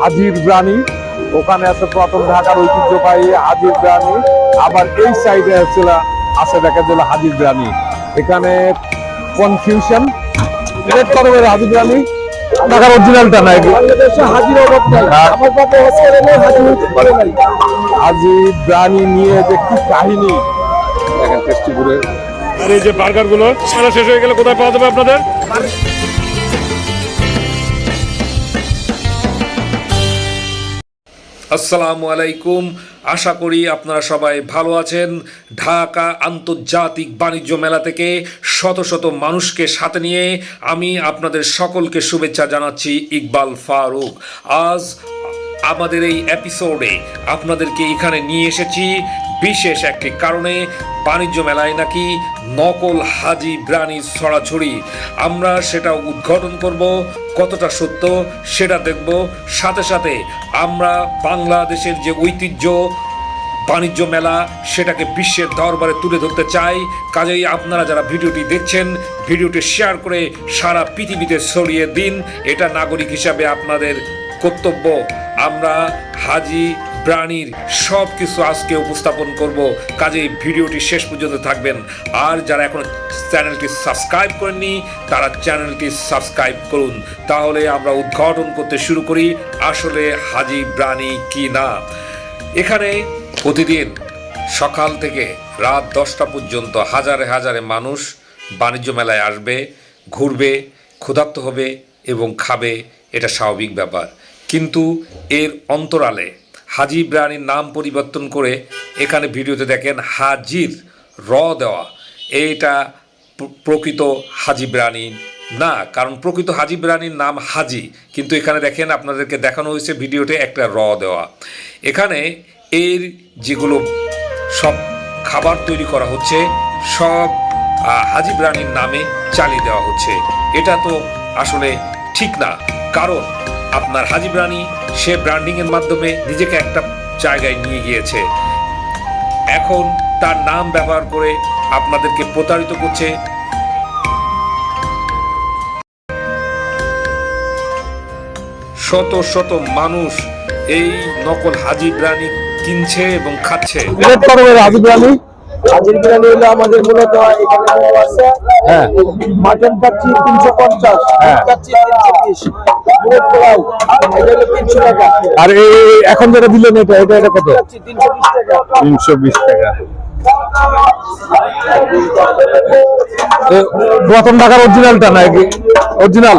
হাজির বিরিয়ানি ওখানে আছে প্রথম ঢাকার ঐতিহ্যবাহী হাজির বিরিয়ানি আবার এই সাইডে আছে আছে দেখা গেল হাজির বিরিয়ানি এখানে কনফিউশন হাজির বিরিয়ানি ঢাকার অরিজিনালটা নাই। হাজির অভাব নাই। আমার বাবা হাজির নাই। হাজির নিয়ে যে কি কাহিনী? দেখেন টেস্টি করে আর এই যে বার্গারগুলো সারা শেষ হয়ে গেলে কোথায় পাওয়া যাবে আপনাদের? আসসালামু আলাইকুম। আশা করি আপনারা সবাই ভালো আছেন। ঢাকা আন্তর্জাতিক বাণিজ্য মেলা থেকে শত শত মানুষকে সাথে নিয়ে আমি আপনাদের সকলকে শুভেচ্ছা জানাচ্ছি ইকবাল ফারুক। আজ আমাদের এই এপিসোডে আপনাদেরকে এখানে নিয়ে এসেছি বিশেষ একটি কারণে বাণিজ্য মেলায় নাকি নকল হাজি ব্রানি ছড়াছড়ি। আমরা সেটা উদ্ঘাটন করব, কতটা সত্য সেটা দেখব। সাথে সাথে আমরা বাংলাদেশের যে ঐতিহ্য বাণিজ্য মেলা, সেটাকে বিশ্বের দরবারে তুলে ধরতে চাই। কাজেই আপনারা যারা ভিডিওটি দেখছেন, ভিডিওটি শেয়ার করে সারা পৃথিবীতে ছড়িয়ে দিন। এটা নাগরিক হিসাবে আপনাদের কর্তব্য। আমরা হাজি, প্রাণীর সব কিছু আজকে উপস্থাপন করব। কাজেই ভিডিওটি শেষ পর্যন্ত থাকবেন। আর যারা এখনও চ্যানেলটি সাবস্ক্রাইব করেননি, তারা চ্যানেলটি সাবস্ক্রাইব করুন। তাহলে আমরা উদ্ঘাটন করতে শুরু করি, আসলে হাজি, প্রাণী কি না? এখানে প্রতিদিন সকাল থেকে রাত দশটা পর্যন্ত হাজারে হাজারে মানুষ বাণিজ্য মেলায় আসবে, ঘুরবে, ক্ষুধার্ত হবে এবং খাবে। এটা স্বাভাবিক ব্যাপার। কিন্তু এর অন্তরালে হাজি ব্রানির নাম পরিবর্তন করে এখানে ভিডিওতে দেখেন হাজির র দেওয়া। এইটা প্রকৃত হাজি ব্রানি না, কারণ প্রকৃত হাজি ব্রানির নাম হাজি, কিন্তু এখানে দেখেন আপনাদেরকে দেখানো হয়েছে ভিডিওতে একটা র দেওয়া। এখানে এর যেগুলো সব খাবার তৈরি করা হচ্ছে, সব হাজি ব্রানির নামে চালিয়ে দেওয়া হচ্ছে। এটা তো আসলে ঠিক না, কারণ আপনার হাজি ব্রানি সে ব্র্যান্ডিং এর মাধ্যমে নিজেকে একটা জায়গায় নিয়ে গিয়েছে। এখন তার নাম ব্যবহার করে আপনাদেরকে প্রতারিত করছে। শত শত মানুষ এই নকল হাজি ব্রানি কিনছে এবং খাচ্ছে। কত হাজির বিরিয়ানি হলো আমাদের মূলত এখানে আছে। হ্যাঁ। মাটন কাচ্চি তিনশো পঞ্চাশ হ্যাঁ। কাচ্চি তিনশো আর এখন যেটা দিলেন এটা এটা এটা কত? তিনশো বিশ টাকা। ঢাকার অরিজিনালটা নাকি? অরিজিনাল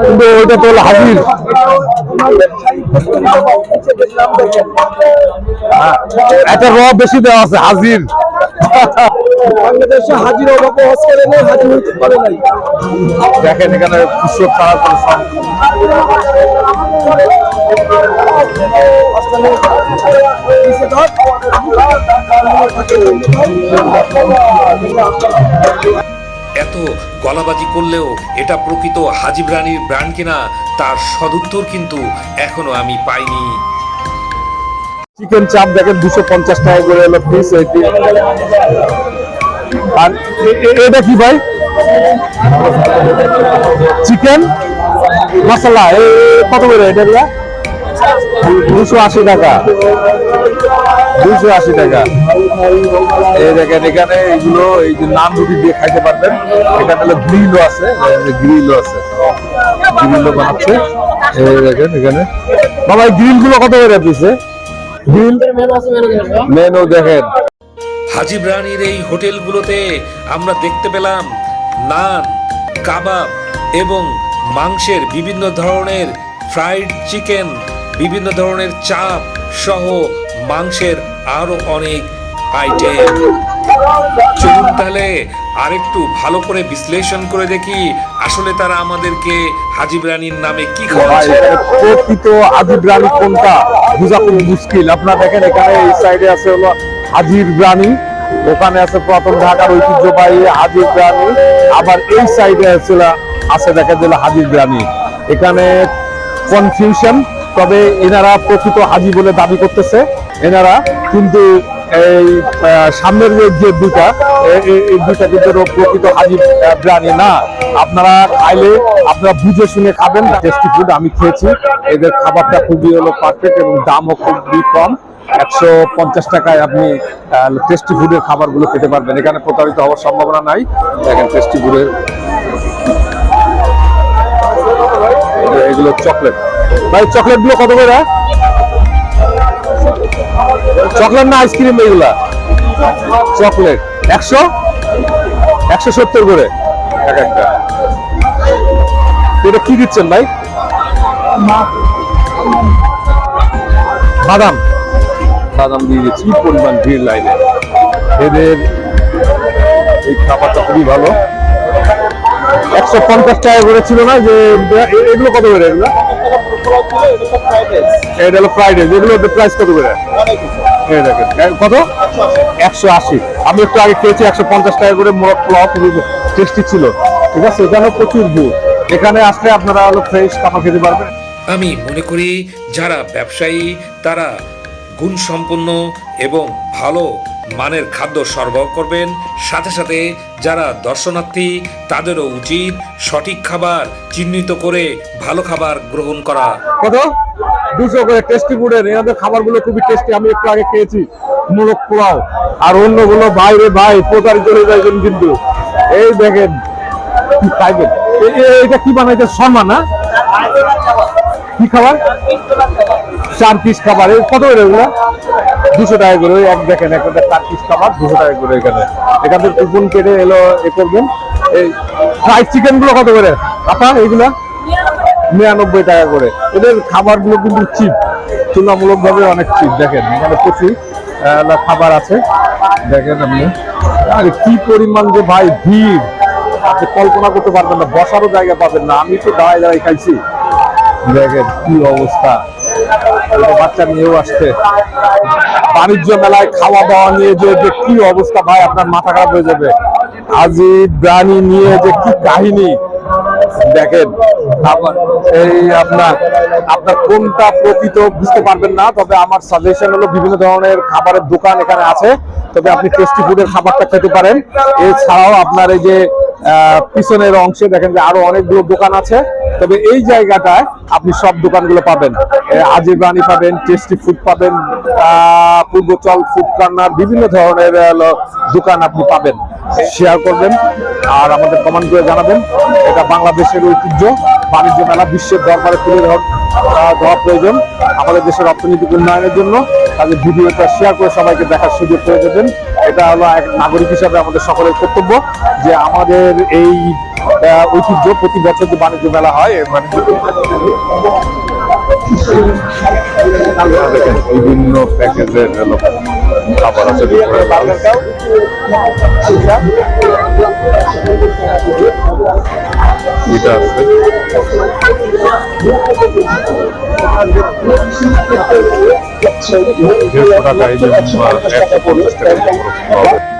কিন্তু ওইটা তো হলো হাজির। একটা র বেশি দেওয়া আছে হাজির। বাংলাদেশে হাজির অভাব নেই হাজির হতে পারে নাই। দেখেন এখানে করে এত গলাবাজি করলেও এটা প্রকৃত হাজিব রানীর ব্র্যান্ড কিনা তার সদুত্তর কিন্তু এখনও আমি পাইনি। চিকেন চাপ দেখেন দুশো পঞ্চাশ টাকা করে হলো পিস আর এটা কি ভাই? চিকেন মশলা কত করে এটা দিয়া? দুশো আশি টাকা। দুশো আশি টাকা। এই দেখেন এখানে এইগুলো এই যে নান রুটি দিয়ে খাইতে পারবেন। এখানে হলো গ্রিলও আছে গ্রিলও আছে। গ্রিলও বানাচ্ছে। এই দেখেন এখানে। বাবা এই গ্রিলগুলো কত করে পিসে? গ্রিল? মেনু দেখেন। হাজিব রানীর এই হোটেলগুলোতে আমরা দেখতে পেলাম নান কাবাব এবং মাংসের বিভিন্ন ধরনের ফ্রাইড চিকেন বিভিন্ন ধরনের চাপ সহ মাংসের আরও অনেক আইটেম। চলুন তাহলে আরেকটু ভালো করে বিশ্লেষণ করে দেখি আসলে তারা আমাদেরকে হাজিব রানীর নামে কি খাওয়াচ্ছে। প্রকৃত আজিব রানী কোনটা? বোঝা খুব মুশকিল। আপনারা দেখেন এখানে এই সাইডে আছে হলো হাজির রানী। ওখানে আছে প্রথম ঢাকার ঐতিহ্যবাহী হাজির রানী আবার এই সাইডে আছে আছে দেখা গেল হাজির রানী এখানে কনফিউশন তবে এনারা প্রকৃত হাজি বলে দাবি করতেছে। এনারা কিন্তু এই সামনের যে দুটা এই দুটা কিন্তু প্রকৃত হাজি বিরিয়ানি না। আপনারা খাইলে আপনারা বুঝে শুনে খাবেন। টেস্টি ফুড আমি খেয়েছি। এদের খাবারটা খুবই হলো পারফেক্ট এবং দামও খুবই কম। একশো পঞ্চাশ টাকায় আপনি টেস্টি ফুডের খাবারগুলো খেতে পারবেন। এখানে প্রতারিত হওয়ার সম্ভাবনা নাই। দেখেন টেস্টি ফুডের এগুলো চকলেট ভাই চকলেটগুলো কত করে? চকলেট না আইসক্রিম এগুলা? চকলেট একশো? একশো সত্তর করে। এক একটা। এটা কি দিচ্ছেন ভাই? বাদাম। বাদাম দিয়ে দিচ্ছি কি পরিমাণ ভিড় লাইনে। এদের এই খাবারটা খুবই ভালো। একশো পঞ্চাশ টাকা করে ছিল না যে, এগুলো কত করে এগুলো? এটা হলো এগুলো প্রাইস কত করে? কত? একশো আশি। আমি একটু আগে খেয়েছি, একশো পঞ্চাশ টাকা করে মোরগ টেস্টি ছিল। ঠিক আছে, এখানে প্রচুর ভিড়। এখানে আসলে আপনারা হলো ফ্রেশ খাবার খেতে পারবেন। আমি মনে করি যারা ব্যবসায়ী, তারা গুণসম্পন্ন এবং ভালো মানের খাদ্য সরবরাহ করবেন। সাথে সাথে যারা দর্শনার্থী, তাদেরও উচিত সঠিক খাবার চিহ্নিত করে ভালো খাবার গ্রহণ করা। কত? দুশো করে টেস্টি ফুডের এনাদের খাবারগুলো খুবই টেস্টি আমি একটু আগে খেয়েছি। মোরগ পোলাও, আর অন্যগুলো বাইরে ভাই, প্রতারিত হয়ে যাবেন কিন্তু। এই দেখেন, কি খাইবেন এ- এ- এটা কি বানাইছে? শর্মা না? কি খাবার? চার পিস খাবার। কত করে এগুলো? দুশো টাকা করে। ওই এক দেখেন একটা চার পিস খাবার, দুশো টাকা করে এখানে। এখান থেকে কুপন কেটে এলো, এ করবেন। এই ফ্রাইড চিকেনগুলো কত করে? আপনার এইগুলা নিরানব্বই টাকা করে। এদের খাবারগুলো কিন্তু চিপ তুলনামূলক ভাবে অনেক চিপ দেখেন, এখানে প্রচুর খাবার আছে। দেখেন আপনি। আরে, কি পরিমাণ যে ভাই ভিড়! আপনি কল্পনা করতে পারবেন না, বসারও জায়গা পাবেন না। আমি তো দাঁড়ায় দাঁড়ায় খাইছি। দেখেন কি অবস্থা? বাচ্চা নিয়েও আসছে। বাণিজ্য মেলায় খাওয়া দাওয়া নিয়ে যে যে কি অবস্থা ভাই, আপনার মাথা খারাপ হয়ে যাবে। আজি প্রাণী নিয়ে যে কি কাহিনী? দেখেন এই আপনার আপনার কোনটা প্রকৃত বুঝতে পারবেন না, তবে আমার সাজেশন হলো বিভিন্ন ধরনের খাবারের দোকান এখানে আছে। তবে আপনি টেস্টি ফুডের খাবারটা খেতে পারেন। এছাড়াও আপনার এই যে পিছনের অংশে দেখেন যে আরও অনেকগুলো দোকান আছে। তবে এই জায়গাটায় আপনি সব দোকানগুলো পাবেন। আজির বাণী পাবেন, টেস্টি ফুড পাবেন পূর্বচল ফুড কর্নার, বিভিন্ন ধরনের দোকান আপনি পাবেন। শেয়ার করবেন আর আমাদের কমেন্ট করে জানাবেন। এটা বাংলাদেশের ঐতিহ্য। বাণিজ্য মেলা বিশ্বের দরবারে তুলে দেওয়া প্রয়োজন। আমাদের দেশের অর্থনৈতিক উন্নয়নের জন্য তাদের ভিডিওটা শেয়ার করে সবাইকে দেখার সুযোগ করে দেবেন। এটা হলো এক নাগরিক হিসাবে আমাদের সকলের কর্তব্য যে আমাদের এই ঐতিহ্য প্রতি বছর যে বাণিজ্য মেলা হয় বাণিজ্য দেখেন বিভিন্ন প্যাকেজের খাবার আছে। এটা আছে দেড়শো টাকা এই যে আহ, একশো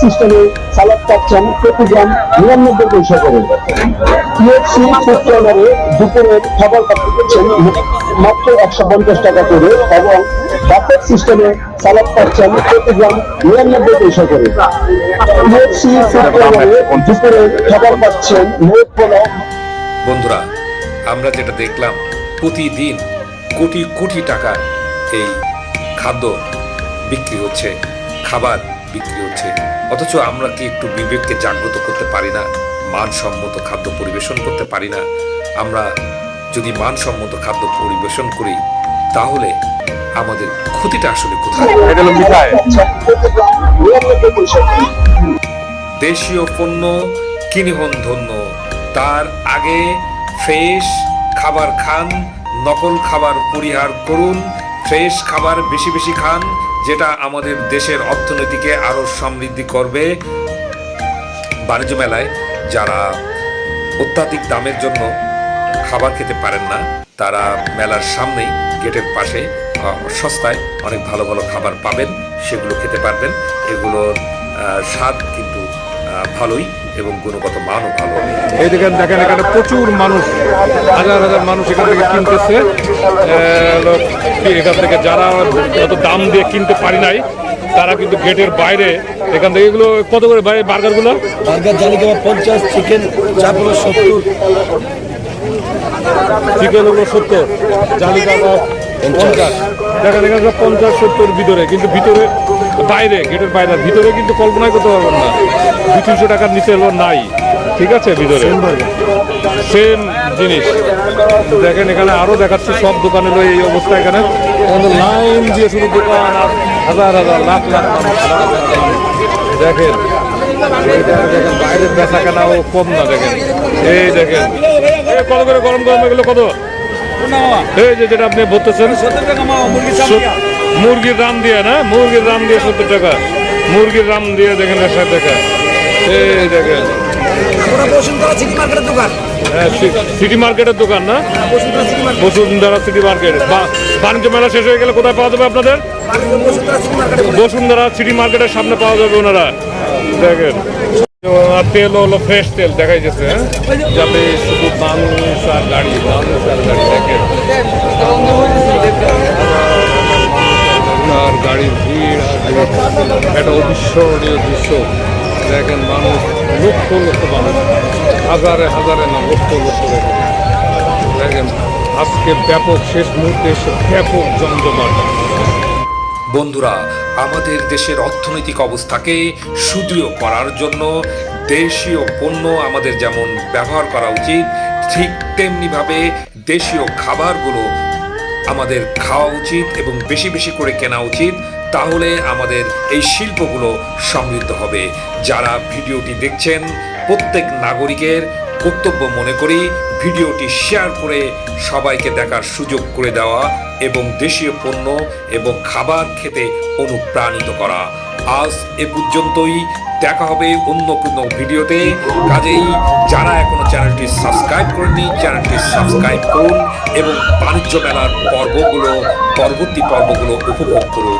সিস্টেমে সালাদ পাচ্ছেন নিরানব্বই পয়সা করে। টিএফসি ফুড কর্নারে দুপুরে খাবার মাত্র একশো পঞ্চাশ টাকা করে এবং সিস্টেমে সালাদ পাচ্ছেন নিরানব্বই পয়সা করে। দুপুরে খাবার পাচ্ছেন পোলাও বন্ধুরা, আমরা যেটা দেখলাম, প্রতিদিন কোটি কোটি টাকার এই খাদ্য বিক্রি হচ্ছে, খাবার বিক্রি হচ্ছে। অথচ আমরা কি একটু বিবেককে জাগ্রত করতে পারি না? মানসম্মত খাদ্য পরিবেশন করতে পারি না। আমরা যদি মানসম্মত খাদ্য পরিবেশন করি, তাহলে আমাদের ক্ষতিটা আসলে দেশীয় পণ্য কিনে হন ধন্য। তার আগে ফ্রেশ খাবার খান, নকল খাবার পরিহার করুন, ফ্রেশ খাবার বেশি বেশি খান যেটা আমাদের দেশের অর্থনীতিকে আরও সমৃদ্ধি করবে। বাণিজ্য মেলায় যারা অত্যাধিক দামের জন্য খাবার খেতে পারেন না, তারা মেলার সামনেই গেটের পাশে সস্তায় অনেক ভালো ভালো খাবার পাবেন, সেগুলো খেতে পারবেন। এগুলোর স্বাদ কিন্তু ভালোই। এবং গুণগত মানও ভালো। এই দেখেন দেখেন এখানে প্রচুর মানুষ হাজার হাজার মানুষ এখান থেকে কিনতেছে। এখান থেকে যারা অত দাম দিয়ে কিনতে পারি নাই তারা কিন্তু গেটের বাইরে এখান থেকে এগুলো কত করে ভাই বার্গারগুলো? বার্গার জালি কাবাব পঞ্চাশ চিকেন চাপ হলো সত্তর। চিকেন হলো সত্তর জালি কাবাব পঞ্চাশ। দেখেন এখানে পঞ্চাশ সত্তর ভিতরে কিন্তু ভিতরে বাইরে গেটের বাইরে। ভিতরে কিন্তু কল্পনাই করতে পারবেন না। দুই তিনশো টাকার নিচে হলো নাই। ঠিক আছে ভিতরে? সেম জিনিস। দেখেন এখানে আরও দেখাচ্ছে সব দোকানে এই অবস্থা এখানে। লাইন দিয়ে শুধু দোকান আর হাজার হাজার লাখ লাখ। দেখেন। দেখেন বাইরের বেচা কেনাও কম না দেখেন। এই দেখেন। এই কত করে গরম গরম এগুলো কত? এই যে যেটা আপনি বলতেছেন সত- মুরগির রাম দিয়ে না? মুরগির রাম দিয়ে সত্তর টাকা। মুরগির রাম দিয়ে দেখেন একশো টাকা। এই দেখেন। হ্যাঁ সিটি মার্কেটের দোকান না? বসুন্ধরা সিটি মার্কেট বাণিজ্য মেলা শেষ হয়ে গেলে কোথায় পাওয়া যাবে আপনাদের? বসুন্ধরা সিটি মার্কেটের সামনে পাওয়া যাবে ওনারা। দেখেন। আর তেল হলো ফ্রেশ তেল দেখাই যাচ্ছে হ্যাঁ? শুধু মানুষ আর গাড়ি মানুষ আর গাড়ি দেখেন। আর গাড়ির ভিড় আর একটা অবিস্মরণীয় দৃশ্য। দেখেন মানুষ, লক্ষ লক্ষ মানুষ, হাজারে হাজারে না, লক্ষ লক্ষ দেখেন, আজকে ব্যাপক, শেষ মুহূর্তে এসে ব্যাপক জমজমাট। বন্ধুরা, আমাদের দেশের অর্থনৈতিক অবস্থাকে সুদৃঢ় করার জন্য দেশীয় পণ্য আমাদের যেমন ব্যবহার করা উচিত, ঠিক তেমনিভাবে দেশীয় খাবারগুলো আমাদের খাওয়া উচিত এবং বেশি বেশি করে কেনা উচিত, তাহলে আমাদের এই শিল্পগুলো সমৃদ্ধ হবে। যারা ভিডিওটি দেখছেন, প্রত্যেক নাগরিকের কর্তব্য মনে করি ভিডিওটি শেয়ার করে সবাইকে দেখার সুযোগ করে দেওয়া এবং দেশীয় পণ্য এবং খাবার খেতে অনুপ্রাণিত করা। আজ এ পর্যন্তই। দেখা হবে অন্য কোনো ভিডিওতে। কাজেই যারা এখনও চ্যানেলটি সাবস্ক্রাইব করেনি চ্যানেলটি সাবস্ক্রাইব করুন এবং বাণিজ্য মেলার পর্বগুলো, পরবর্তী পর্বগুলো উপভোগ করুন।